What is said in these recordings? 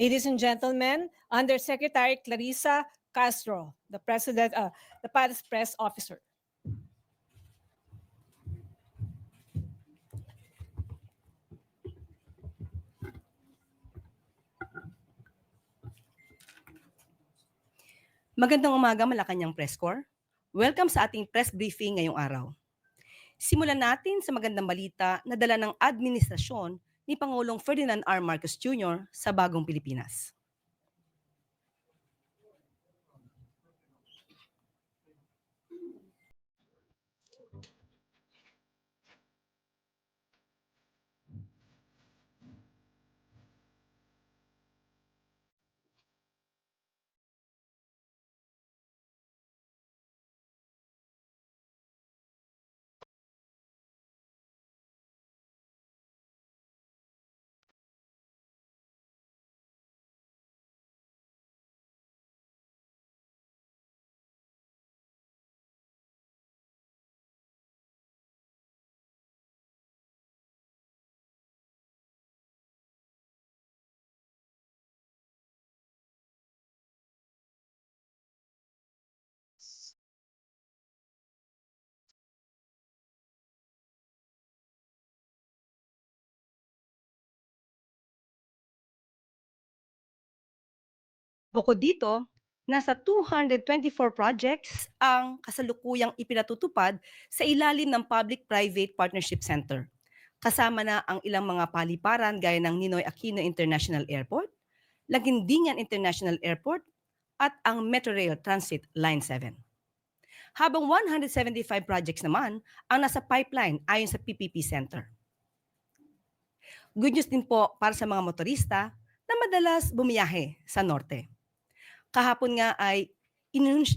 Ladies and gentlemen, Undersecretary Clarissa Castro, the President, uh, the Paris Press Officer. Magandang umaga Malacanang Press Corps. Welcome sa ating press briefing ngayong araw. Simulan natin sa magandang balita na dala ng administrasyon ni Pangulong Ferdinand R. Marcos Jr. sa bagong Pilipinas. Bukod dito, nasa 224 projects ang kasalukuyang ipinatutupad sa ilalim ng Public-Private Partnership Center. Kasama na ang ilang mga paliparan gaya ng Ninoy Aquino International Airport, Lagindingan International Airport, at ang Metrorail Transit Line 7. Habang 175 projects naman ang nasa pipeline ayon sa PPP Center. Good news din po para sa mga motorista na madalas bumiyahe sa norte kahapon nga ay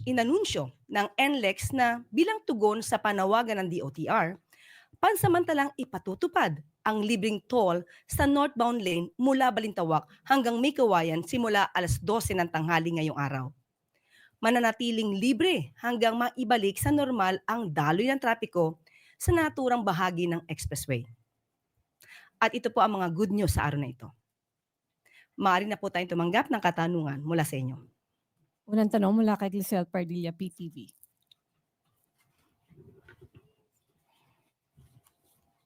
inanunsyo ng NLEX na bilang tugon sa panawagan ng DOTR, pansamantalang ipatutupad ang libreng toll sa northbound lane mula Balintawak hanggang Mikawayan simula alas 12 ng tanghali ngayong araw. Mananatiling libre hanggang maibalik sa normal ang daloy ng trapiko sa naturang bahagi ng expressway. At ito po ang mga good news sa araw na ito. Maaari na po tayong tumanggap ng katanungan mula sa inyo. Unang tanong mula kay Glisel Pardilla, PTV.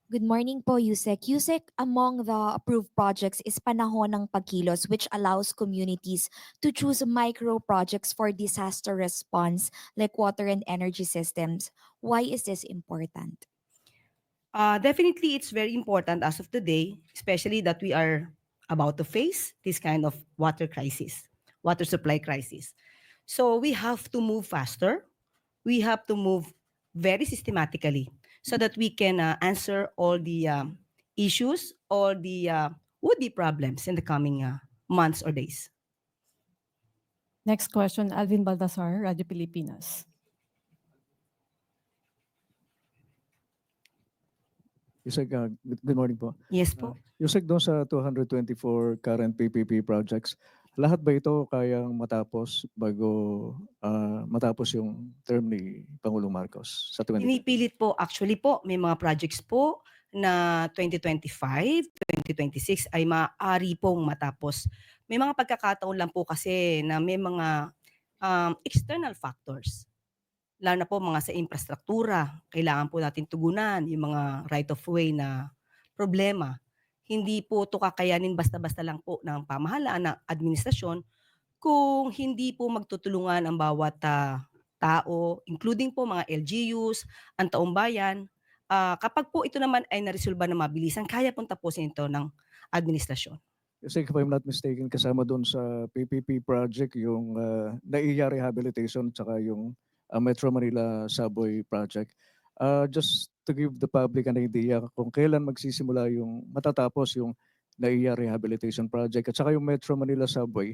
Good morning po, Yusek. Yusek, among the approved projects is Panahon ng Pagkilos, which allows communities to choose micro projects for disaster response like water and energy systems. Why is this important? Uh, definitely, it's very important as of today, especially that we are about to face this kind of water crisis, water supply crisis. So we have to move faster. We have to move very systematically so that we can uh, answer all the um, issues, all the uh, would-be problems in the coming uh, months or days. Next question, Alvin Baltasar, Radyo Pilipinas. Yusek, uh, good, good morning po. Yes po. Yusek, doon sa 224 current PPP projects, lahat ba ito kayang matapos bago ah, matapos yung term ni Pangulong Marcos sa 2020? Pinipilit po, actually po, may mga projects po na 2025, 2026 ay maaari pong matapos. May mga pagkakataon lang po kasi na may mga um, external factors. Lalo na po mga sa infrastruktura, kailangan po natin tugunan yung mga right of way na problema. Hindi po ito kakayanin basta-basta lang po ng pamahalaan ng administrasyon kung hindi po magtutulungan ang bawat ah, tao, including po mga LGUs, ang taong bayan. Ah, kapag po ito naman ay naresolba na mabilisan, kaya pong tapusin ito ng administrasyon. Yusek, if I'm not mistaken, kasama doon sa PPP project yung uh, NAIA Rehabilitation tsaka yung ah, Metro Manila Subway Project. Ah, just to give the public an idea kung kailan magsisimula yung matatapos yung NAIA Rehabilitation Project at saka yung Metro Manila Subway,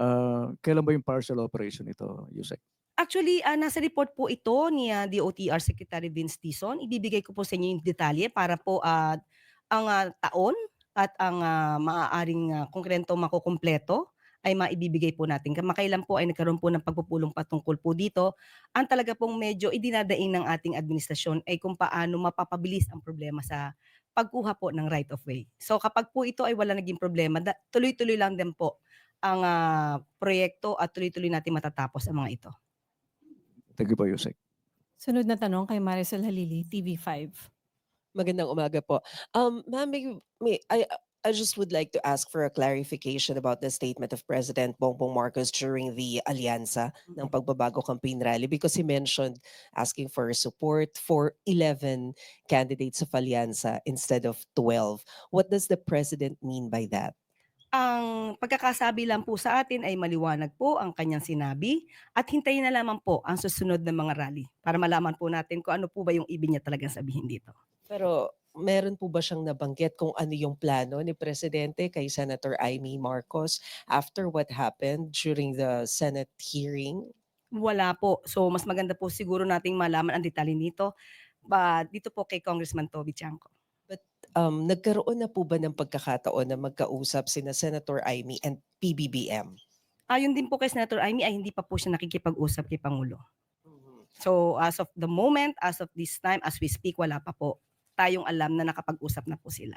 ah, kailan ba yung partial operation ito, Yusek? Actually, ah, nasa report po ito ni ah, DOTR Secretary Vince Dizon. Ibibigay ko po sa inyo yung detalye para po ah, ang ah, taon at ang ah, maaaring uh, konkrento makukumpleto ay maibibigay po natin. Kamakailan po ay nagkaroon po ng pagpupulong patungkol po dito. Ang talaga pong medyo idinadaing ng ating administrasyon ay kung paano mapapabilis ang problema sa pagkuha po ng right of way. So kapag po ito ay wala naging problema, tuloy-tuloy lang din po ang ah, proyekto at tuloy-tuloy natin matatapos ang mga ito. Thank you po, Yusek. Sunod na tanong kay Maricel Halili, TV5. Magandang umaga po. Um, ma'am, may, may, I, I just would like to ask for a clarification about the statement of President Bongbong Marcos during the Alianza ng Pagbabago Campaign Rally because he mentioned asking for support for 11 candidates of Alianza instead of 12. What does the President mean by that? Ang pagkakasabi lang po sa atin ay maliwanag po ang kanyang sinabi at hintayin na lamang po ang susunod na mga rally para malaman po natin kung ano po ba yung ibig niya talagang sabihin dito. Pero meron po ba siyang nabanggit kung ano yung plano ni Presidente kay Senator Amy Marcos after what happened during the Senate hearing? Wala po. So mas maganda po siguro nating malaman ang detalye nito ba dito po kay Congressman Toby Chanco. um, nagkaroon na po ba ng pagkakataon na magkausap sina Senator Amy and PBBM? Ayon din po kay Senator Amy ay hindi pa po siya nakikipag-usap kay Pangulo. So as of the moment, as of this time, as we speak, wala pa po tayong alam na nakapag-usap na po sila.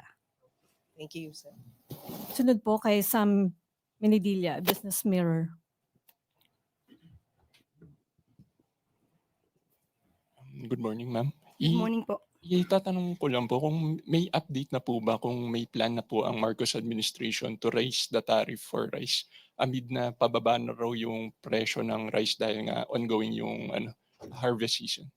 Thank you, sir. Sunod po kay Sam Minidilla, Business Mirror. Good morning, ma'am. Good morning po. Itatanong ko lang po kung may update na po ba kung may plan na po ang Marcos administration to raise the tariff for rice amid na pababa na raw yung presyo ng rice dahil nga ongoing yung ano harvest season.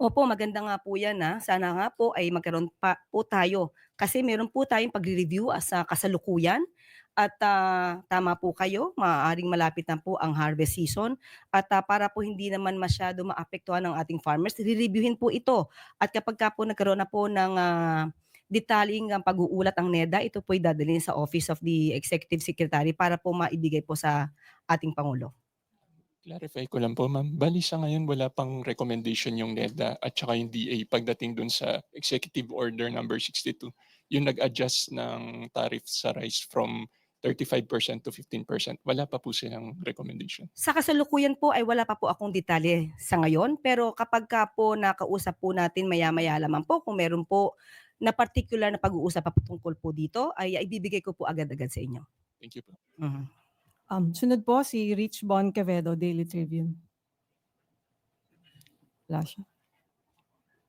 Opo, maganda nga po yan ha. Sana nga po ay magkaroon pa po tayo. Kasi meron po tayong pag-review as sa kasalukuyan. At ah, tama po kayo, maaaring malapit na po ang harvest season. At ah, para po hindi naman masyado maapektuhan ng ating farmers, re-reviewin po ito. At kapag ka po nagkaroon na po ng ah, detaling ang pag-uulat ang NEDA, ito po dadalhin sa Office of the Executive Secretary para po maibigay po sa ating Pangulo. Clarify ko lang po, ma'am. Bali sa ngayon wala pang recommendation yung NEDA at saka yung DA pagdating dun sa Executive Order number 62. Yung nag-adjust ng tariff sa rice from 35% to 15%. Wala pa po silang recommendation. Sa kasalukuyan po ay wala pa po akong detalye sa ngayon pero kapag ka po nakausap po natin maya-maya lamang po kung meron po na particular na pag-uusap pa tungkol po dito ay ibibigay ko po agad-agad sa inyo. Thank you po. Mhm. Um, sunod po si Rich Bon Quevedo, Daily Tribune. Wala siya.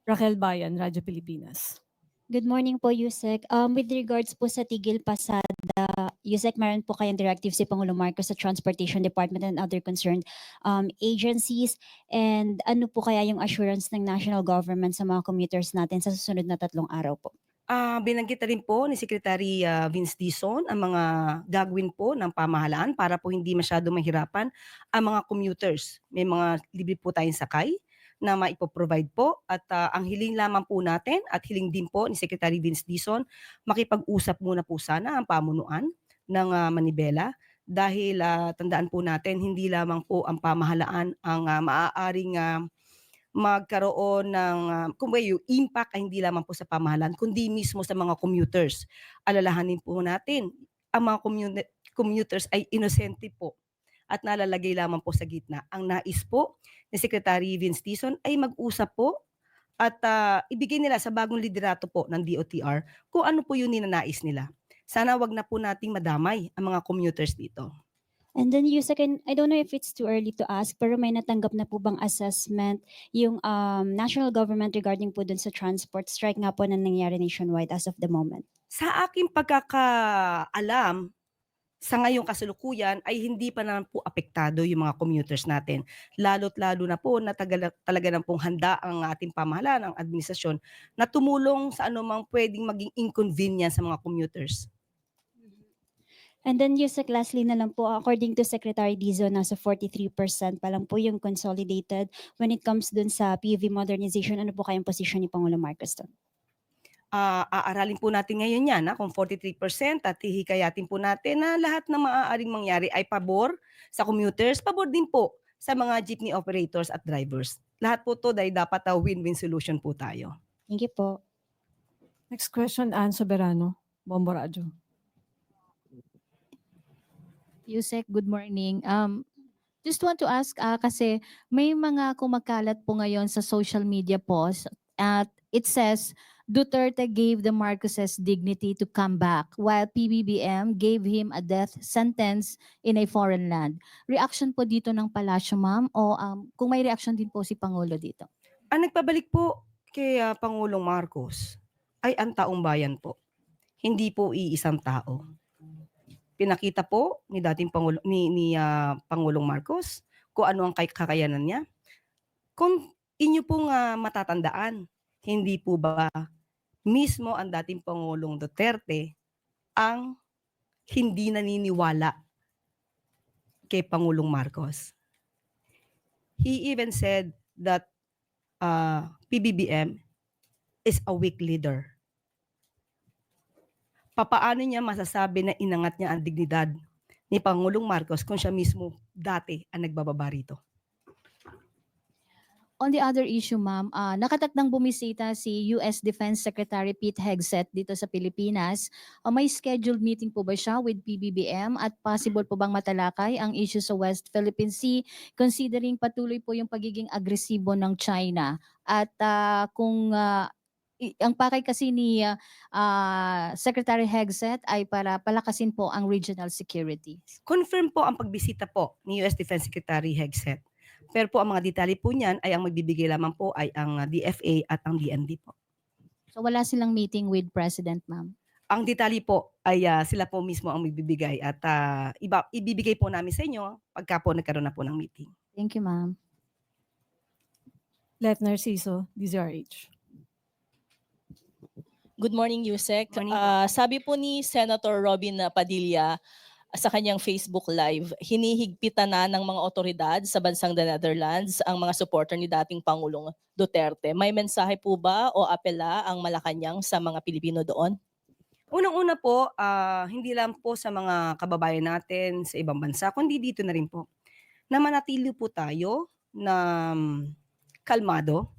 Raquel Bayan, Radyo Pilipinas. Good morning po, Yusek. Um, with regards po sa Tigil Pasada, Yusek, meron po kayong directive si Pangulo Marcos sa Transportation Department and other concerned um, agencies. And ano po kaya yung assurance ng national government sa mga commuters natin sa susunod na tatlong araw po? Ah, binanggit na rin po ni Secretary ah, Vince Dizon ang mga gagawin po ng pamahalaan para po hindi masyado mahirapan ang mga commuters. May mga libre po tayong sakay na maipoprovide po at ah, ang hiling lamang po natin at hiling din po ni Secretary Vince Dizon makipag-usap muna po sana ang pamunuan ng ah, Manibela dahil ah, tandaan po natin hindi lamang po ang pamahalaan ang ah, maaaring ah, magkaroon ng uh, kung yung impact ay hindi lamang po sa pamahalaan kundi mismo sa mga commuters. Alalahanin po natin ang mga communi- commuters ay inosente po at nalalagay lamang po sa gitna. Ang nais po ni Secretary Vince Dizon ay mag-usap po at ah, ibigay nila sa bagong liderato po ng DOTR kung ano po yung ninanais nila. Sana wag na po nating madamay ang mga commuters dito. And then Yusek, and I don't know if it's too early to ask, pero may natanggap na po bang assessment yung um, national government regarding po dun sa transport strike nga po na nangyari nationwide as of the moment? Sa aking pagkakaalam, sa ngayong kasalukuyan ay hindi pa naman po apektado yung mga commuters natin. Lalo't lalo na po na tagal- talaga na pong handa ang ating pamahalaan, ang administrasyon, na tumulong sa anumang pwedeng maging inconvenience sa mga commuters. And then Yusek, lastly na lang po, according to Secretary Dizon, nasa 43% pa lang po yung consolidated when it comes dun sa PV modernization. Ano po kayong position ni Pangulo Marcos doon? Ah, aaralin po natin ngayon yan, ha, kung 43% at hihikayatin po natin na lahat na maaaring mangyari ay pabor sa commuters, pabor din po sa mga jeepney operators at drivers. Lahat po to dahil dapat a win-win solution po tayo. Thank you po. Next question, Ann Soberano, Bombo Radyo. Yusek, good morning. Um, just want to ask, ah, kasi may mga kumakalat po ngayon sa social media post at it says Duterte gave the Marcoses dignity to come back, while PBBM gave him a death sentence in a foreign land. Reaction po dito ng palasyo, ma'am? O um, kung may reaction din po si Pangulo dito? Ang nagpabalik po kay ah, Pangulong Marcos ay ang taong bayan po. Hindi po iisang tao. Pinakita po ni dating Pangulo ni, ni ah, Pangulong Marcos kung ano ang kay- kakayanan niya. Kung inyo pong ah, matatandaan, hindi po ba mismo ang dating Pangulong Duterte ang hindi naniniwala kay Pangulong Marcos. He even said that uh, PBBM is a weak leader. Papaano niya masasabi na inangat niya ang dignidad ni Pangulong Marcos kung siya mismo dati ang nagbababa rito? On the other issue, ma'am, ah, nakatakdang bumisita si US Defense Secretary Pete Hegseth dito sa Pilipinas. Ah, may scheduled meeting po ba siya with PBBM at possible po bang matalakay ang issue sa West Philippine Sea considering patuloy po yung pagiging agresibo ng China? At ah, kung i- ang pakay kasi ni ah, ah, Secretary Hegseth ay para palakasin po ang regional security. Confirm po ang pagbisita po ni US Defense Secretary Hegseth. Pero po ang mga detalye po niyan ay ang magbibigay lamang po ay ang uh, DFA at ang DND po. So wala silang meeting with President, ma'am. Ang detalye po ay uh, sila po mismo ang magbibigay at uh, iba, ibibigay po namin sa inyo pagka po nagkaroon na po ng meeting. Thank you, ma'am. Let Narciso, DZRH. Good morning, Yusek. Morning. Ah, sabi po ni Senator Robin Padilla sa kanyang Facebook Live, hinihigpitan na ng mga otoridad sa bansang the Netherlands ang mga supporter ni dating Pangulong Duterte. May mensahe po ba o apela ang Malacanang sa mga Pilipino doon? Unang-una po, ah, hindi lang po sa mga kababayan natin sa ibang bansa, kundi dito na rin po, na manatili po tayo na kalmado.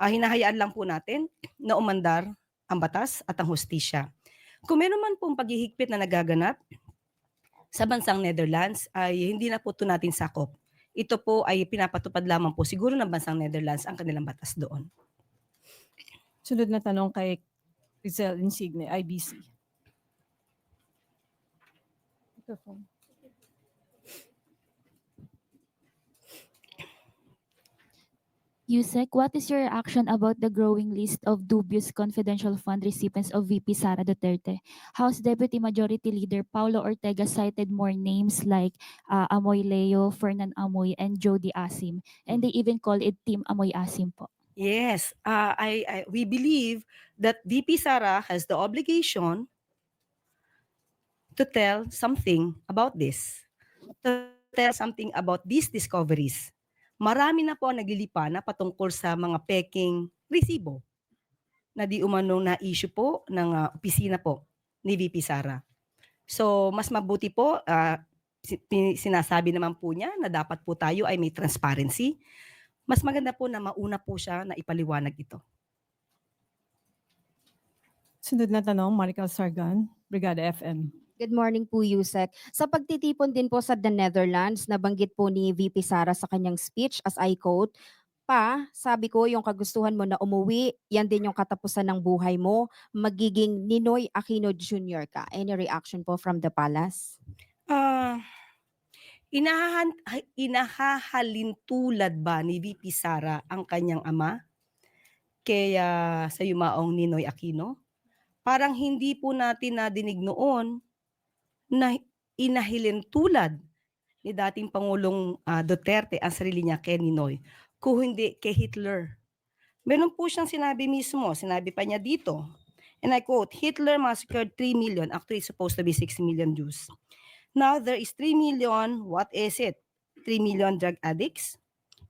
Ah, hinahayaan lang po natin na umandar ang batas at ang hustisya. Kung meron man pong paghihigpit na nagaganap sa bansang Netherlands, ay hindi na po ito natin sakop. Ito po ay pinapatupad lamang po siguro ng bansang Netherlands ang kanilang batas doon. Sunod na tanong kay Rizal Insigne, IBC. Microphone. Yusek, what is your reaction about the growing list of dubious confidential fund recipients of VP Sara Duterte? House Deputy Majority Leader Paulo Ortega cited more names like uh, Amoy Leo, Fernan Amoy, and Jody Asim. And they even call it Team Amoy Asim po. Yes, uh, I, I we believe that VP Sara has the obligation to tell something about this. To tell something about these discoveries. Marami na po ang naglilipa na patungkol sa mga peking resibo na di umano na issue po ng ah, opisina po ni VP Sara. So, mas mabuti po, pi- sinasabi naman po niya na dapat po tayo ay may transparency mas maganda po na mauna po siya na ipaliwanag ito. Sunod na tanong, Marical Sargan, Brigada FM. Good morning po, Yusek. Sa pagtitipon din po sa the Netherlands, nabanggit po ni VP Sara sa kanyang speech, as I quote, Pa, sabi ko yung kagustuhan mo na umuwi, yan din yung katapusan ng buhay mo, magiging Ninoy Aquino Jr. ka. Any reaction po from the palace? Ah, inahahan, ha- inahahalintulad ba ni VP Sara ang kanyang ama kaya sa yumaong Ninoy Aquino? Parang hindi po natin nadinig noon na inahilintulad ni dating Pangulong ah, Duterte ang sarili niya kay Ninoy, kung hindi kay Hitler. Meron po siyang sinabi mismo, sinabi pa niya dito, and I quote, Hitler massacred 3 million, actually it's supposed to be 6 million Jews. Now there is 3 million, what is it? 3 million drug addicts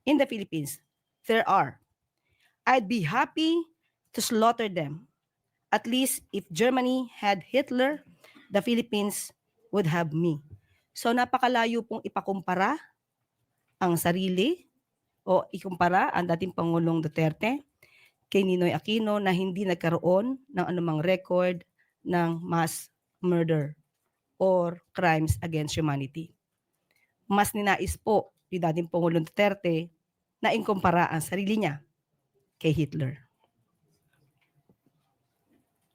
in the Philippines. There are. I'd be happy to slaughter them. At least if Germany had Hitler, the Philippines would have me. So napakalayo pong ipakumpara ang sarili o ikumpara ang dating Pangulong Duterte kay Ninoy Aquino na hindi nagkaroon ng anumang record ng mass murder or crimes against humanity. Mas ninais po ni dating Pangulong Duterte na inkumpara ang sarili niya kay Hitler.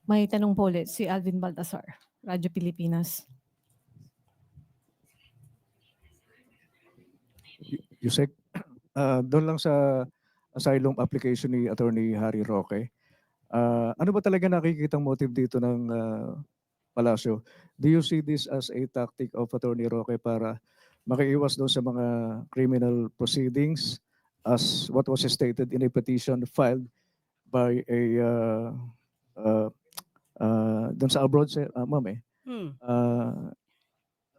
May tanong po ulit si Alvin Baltasar, Radyo Pilipinas. Yusek, ah, doon lang sa asylum application ni Attorney Harry Roque, ah, ano ba talaga nakikitang motive dito ng ah, Palacio? Do you see this as a tactic of Attorney Roque para makiiwas doon sa mga criminal proceedings as what was stated in a petition filed by a uh, uh, uh, doon sa abroad, sir, ah, ma'am eh. Hmm. Ah,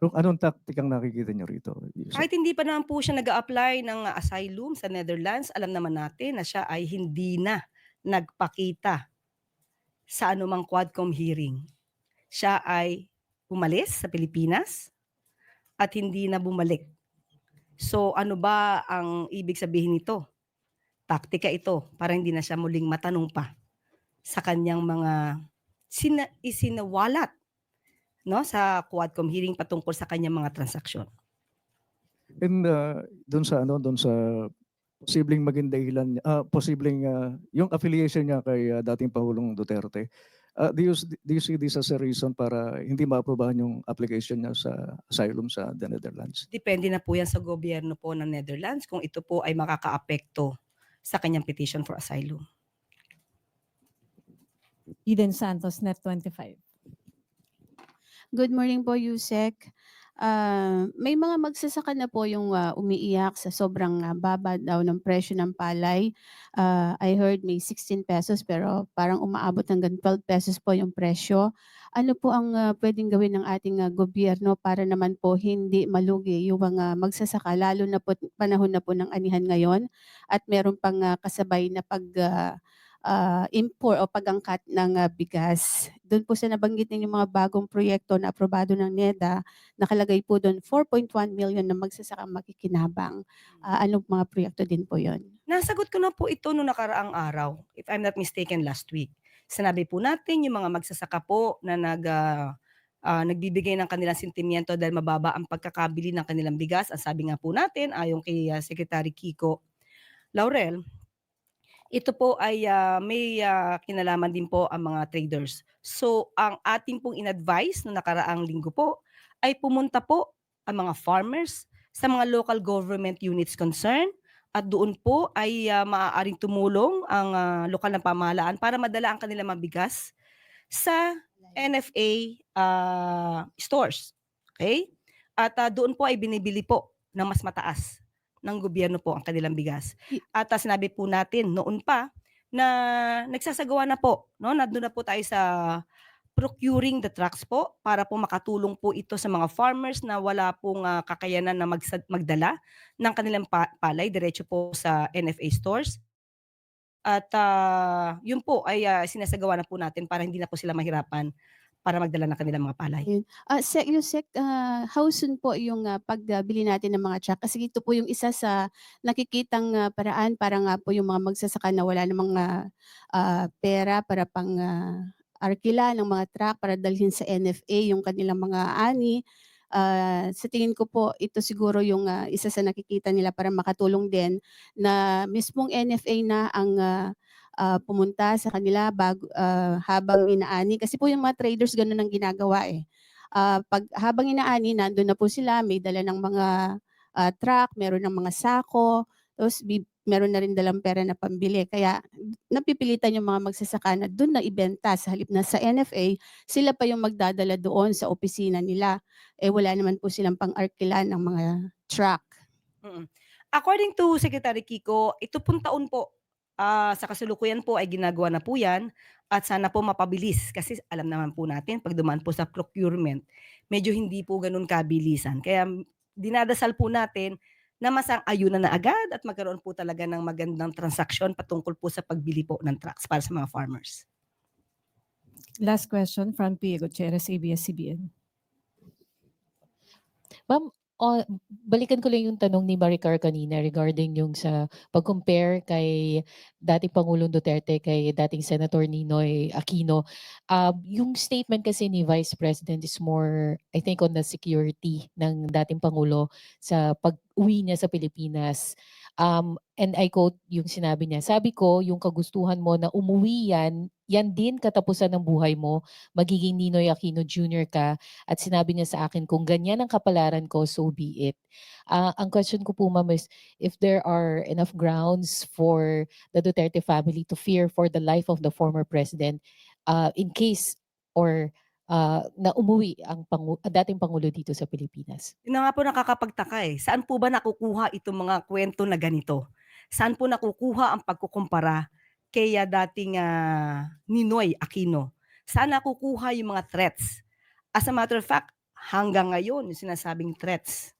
anong- anong tactic ang nakikita niyo rito? Yusek? Kahit hindi pa naman po siya nag apply ng asylum sa Netherlands, alam naman natin na siya ay hindi na nagpakita sa anumang Quadcom hearing. Siya ay umalis sa Pilipinas at hindi na bumalik. So ano ba ang ibig sabihin nito? Taktika ito para hindi na siya muling matanong pa sa kanyang mga sina- isinawalat no sa Quadcom hearing patungkol sa kanyang mga transaksyon. And uh, doon sa ano, doon sa posibleng maging dahilan, niya- ah posibleng ah, yung affiliation niya kay ah, dating Pangulong Duterte. ah, do, you, do you see this as a reason para hindi maaprobahan yung application niya sa asylum sa the Netherlands? Depende na po yan sa gobyerno po ng Netherlands kung ito po ay makakaapekto sa kanyang petition for asylum. Eden Santos, Net 25. Good morning po, Yusek. Ah, may mga magsasaka na po yung ah, umiiyak sa sobrang ah, baba daw ng presyo ng palay. Ah, I heard may 16 pesos pero parang umaabot hanggang 12 pesos po yung presyo. Ano po ang ah, pwedeng gawin ng ating ah, gobyerno para naman po hindi malugi yung mga magsasaka lalo na po panahon na po ng anihan ngayon at meron pang ah, kasabay na pag ah, ah, import o pag-angkat ng ah, bigas. Doon po sa nabanggit ninyong mga bagong proyekto na aprobado ng NEDA, nakalagay po doon 4.1 million na magsasaka makikinabang. Ah, anong mga proyekto din po yon? Nasagot ko na po ito noong nakaraang araw, if I'm not mistaken last week. Sinabi po natin yung mga magsasaka po na nag, ah, ah, nagbibigay ng kanilang sentimiento dahil mababa ang pagkakabili ng kanilang bigas. Ang sabi nga po natin, ayon kay ah, Secretary Kiko Laurel, ito po ay ah, may ah, kinalaman din po ang mga traders. So, ang ating pong in-advise noong nakaraang linggo po ay pumunta po ang mga farmers sa mga local government units concerned at doon po ay ah, maaaring tumulong ang ah, lokal na pamahalaan para madala ang kanilang mabigas sa NFA ah, stores. Okay? At ah, doon po ay binibili po ng mas mataas ng gobyerno po ang kanilang bigas. At ah, sinabi po natin noon pa na nagsasagawa na po, no? Nandun na po tayo sa procuring the trucks po para po makatulong po ito sa mga farmers na wala pong ah, kakayanan na magsa- magdala ng kanilang pa- palay diretso po sa NFA stores. At ah, yun po ay ah, sinasagawa na po natin para hindi na po sila mahirapan para magdala ng kanilang mga palay. Ah, Sec, Yusek, ah, how soon po yung ah, pagbili natin ng mga truck? Kasi ito po yung isa sa nakikitang ah, paraan para nga po yung mga magsasaka na wala namang ah, ah, pera para pang ah, arkila ng mga truck para dalhin sa NFA yung kanilang mga ani. Ah, sa tingin ko po, ito siguro yung ah, isa sa nakikita nila para makatulong din na mismong NFA na ang ah, ah, pumunta sa kanila bago, ah, habang inaani. Kasi po yung mga traders ganun ang ginagawa eh. Ah, pag habang inaani, nandun na po sila, may dala ng mga ah, truck, meron ng mga sako, tapos meron na rin dalang pera na pambili. Kaya napipilitan yung mga magsasaka na doon na ibenta sa halip na sa NFA, sila pa yung magdadala doon sa opisina nila. Eh wala naman po silang pang-arkilan ng mga truck. According to Secretary Kiko, ito pong taon po, ah, sa kasalukuyan po ay ginagawa na po yan at sana po mapabilis kasi alam naman po natin pag dumaan po sa procurement, medyo hindi po ganun kabilisan. Kaya dinadasal po natin na masang-ayunan na agad at magkaroon po talaga ng magandang transaksyon patungkol po sa pagbili po ng trucks para sa mga farmers. Last question from Pia Gutierrez, ABS-CBN. Ma'am, o balikan ko lang yung tanong ni Maricar kanina regarding yung sa pag-compare kay dating Pangulong Duterte kay dating Senator Ninoy Aquino. Ah, yung statement kasi ni Vice President is more, I think, on the security ng dating Pangulo sa pag pag-uwi niya sa Pilipinas. Um, and I quote yung sinabi niya, sabi ko, yung kagustuhan mo na umuwi yan, yan din katapusan ng buhay mo, magiging Ninoy Aquino Jr. ka. At sinabi niya sa akin, kung ganyan ang kapalaran ko, so be it. Ah, ang question ko po ma'am is, if there are enough grounds for the Duterte family to fear for the life of the former president, uh, in case or uh, na umuwi ang pangu- dating Pangulo dito sa Pilipinas. Yun nga po nakakapagtaka eh. Saan po ba nakukuha itong mga kwento na ganito? Saan po nakukuha ang pagkukumpara kay ah, dating ah, Ninoy Aquino? Saan nakukuha yung mga threats? As a matter of fact, hanggang ngayon, yung sinasabing threats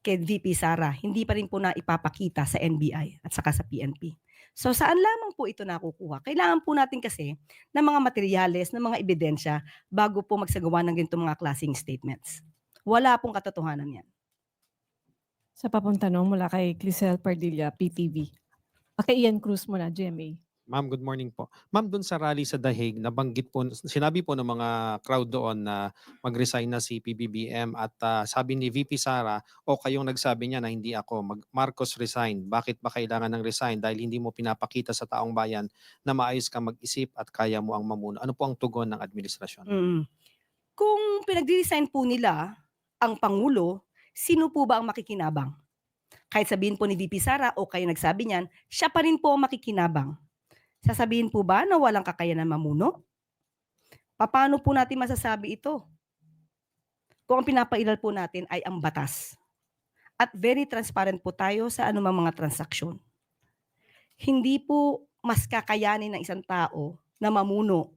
kay VP Sara, hindi pa rin po na ipapakita sa NBI at saka sa PNP. So saan lamang po ito nakukuha? Kailangan po natin kasi ng mga materyales, ng mga ebidensya bago po magsagawa ng ganitong mga klaseng statements. Wala pong katotohanan yan. Sa papong tanong mula kay Clisel Pardilla, PTV. Kay Ian Cruz muna, GMA. Ma'am, good morning po. Ma'am, dun sa rally sa Dahig, nabanggit po, sinabi po ng mga crowd doon na mag-resign na si PBBM at ah, sabi ni VP Sara, o kayong nagsabi niya na hindi ako, mag Marcos resign. Bakit ba kailangan ng resign? Dahil hindi mo pinapakita sa taong bayan na maayos kang mag-isip at kaya mo ang mamuno. Ano po ang tugon ng administrasyon? Mm. Kung pinag-resign po nila ang Pangulo, sino po ba ang makikinabang? Kahit sabihin po ni VP Sara o kayo nagsabi niyan, siya pa rin po ang makikinabang. Sasabihin po ba na walang kakayanan mamuno? Paano po natin masasabi ito? Kung ang pinapailal po natin ay ang batas. At very transparent po tayo sa anumang mga transaksyon. Hindi po mas kakayanin ng isang tao na mamuno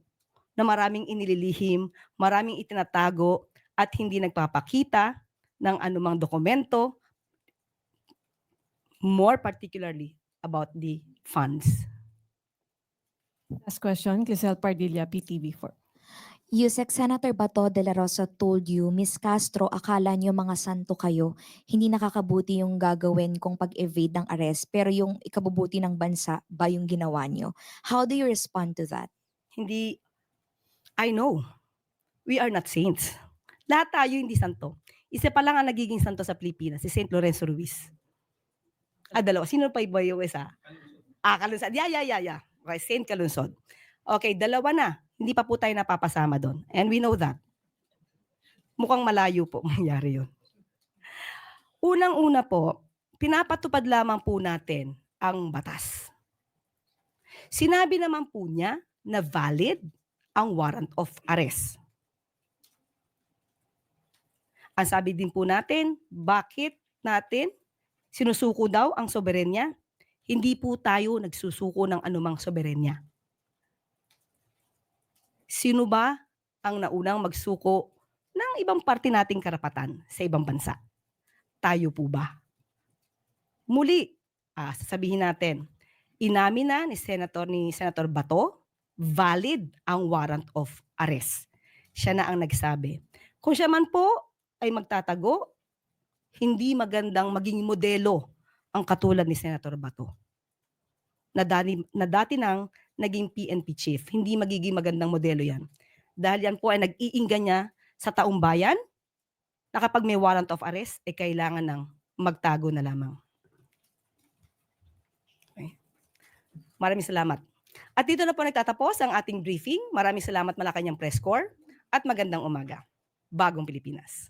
na maraming inililihim, maraming itinatago at hindi nagpapakita ng anumang dokumento, more particularly about the funds. Last question, Clisel Pardilla, PTV4. Yusek Senator Bato de la Rosa told you, Miss Castro, akala niyo mga santo kayo, hindi nakakabuti yung gagawin kong pag-evade ng arrest, pero yung ikabubuti ng bansa ba yung ginawa niyo? How do you respond to that? Hindi, I know, we are not saints. Lahat tayo hindi santo. Isa pa lang ang nagiging santo sa Pilipinas, si St. Lorenzo Ruiz. Ah, dalawa. Sino pa iba yung isa? Ah, Kalunsod. Yeah, yeah, yeah, yeah. Okay, Saint Kalunsod. Okay, dalawa na. Hindi pa po tayo napapasama doon. And we know that. Mukhang malayo po mangyari yun. Unang-una po, pinapatupad lamang po natin ang batas. Sinabi naman po niya na valid ang warrant of arrest. Ang sabi din po natin, bakit natin sinusuko daw ang soberenya? Hindi po tayo nagsusuko ng anumang soberenya. Sino ba ang naunang magsuko ng ibang parte nating karapatan sa ibang bansa? Tayo po ba? Muli, ah, sasabihin natin, inamin na ni Senator ni Senator Bato, valid ang warrant of arrest. Siya na ang nagsabi. Kung siya man po ay magtatago, hindi magandang maging modelo ang katulad ni Senator Bato. Na dati, na dati nang naging PNP chief. Hindi magiging magandang modelo yan. Dahil yan po ay nag-iingga niya sa taong bayan na kapag may warrant of arrest, ay kailangan ng magtago na lamang. Okay. Maraming salamat. At dito na po nagtatapos ang ating briefing. Maraming salamat Malacanang Press Corps at magandang umaga. Bagong Pilipinas.